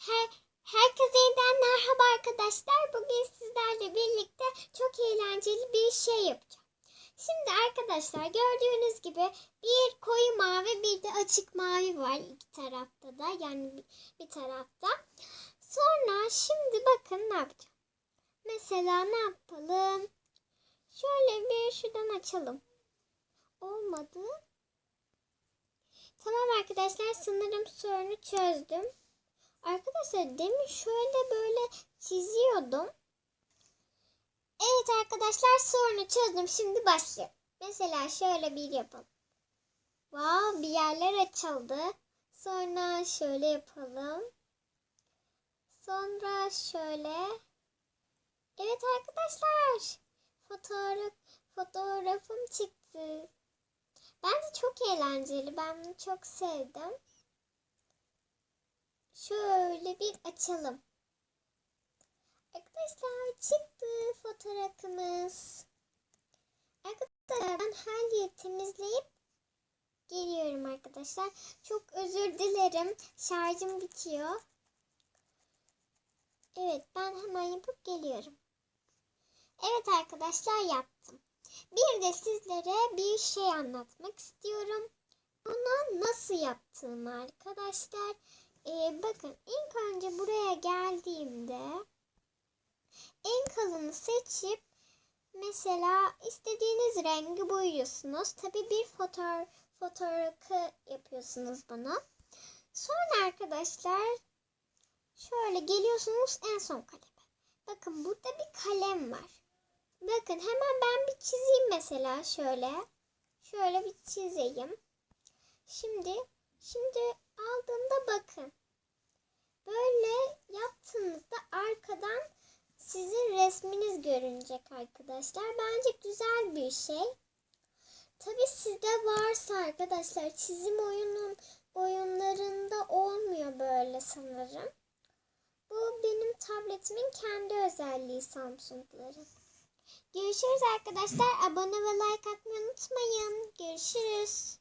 Her, herkese yeniden merhaba arkadaşlar. Bugün sizlerle birlikte çok eğlenceli bir şey yapacağım. Şimdi arkadaşlar gördüğünüz gibi bir koyu mavi bir de açık mavi var iki tarafta da yani bir, tarafta. Sonra şimdi bakın ne yapacağım. Mesela ne yapalım? Şöyle bir şuradan açalım. Olmadı. Tamam arkadaşlar sanırım sorunu çözdüm. Arkadaşlar demin şöyle böyle çiziyordum. Evet arkadaşlar sorunu çözdüm. Şimdi başlayalım. Mesela şöyle bir yapalım. Wow bir yerler açıldı. Sonra şöyle yapalım. Sonra şöyle. Evet arkadaşlar. Fotoğraf, fotoğrafım çıktı. Bence çok eğlenceli. Ben bunu çok sevdim. Şöyle bir açalım. Arkadaşlar çıktı fotoğrafımız. Arkadaşlar ben her yeri temizleyip geliyorum arkadaşlar. Çok özür dilerim. Şarjım bitiyor. Evet ben hemen yapıp geliyorum. Evet arkadaşlar yaptım. Bir de sizlere bir şey anlatmak istiyorum. Bunu nasıl yaptığımı arkadaşlar. Ee, bakın ilk önce buraya geldiğimde en kalını seçip mesela istediğiniz rengi boyuyorsunuz. Tabi bir fotoğraf fotoğrafı yapıyorsunuz bana. Sonra arkadaşlar şöyle geliyorsunuz en son kaleme. Bakın burada bir kalem var. Bakın hemen ben bir çizeyim mesela şöyle. Şöyle bir çizeyim. Şimdi şimdi aldığımda bakın. Böyle yaptığınızda arkadan sizin resminiz görünecek arkadaşlar. Bence güzel bir şey. Tabi sizde varsa arkadaşlar çizim oyunun oyunlarında olmuyor böyle sanırım. Bu benim tabletimin kendi özelliği Samsung'ların. Görüşürüz arkadaşlar. Abone ve like atmayı unutmayın. Görüşürüz.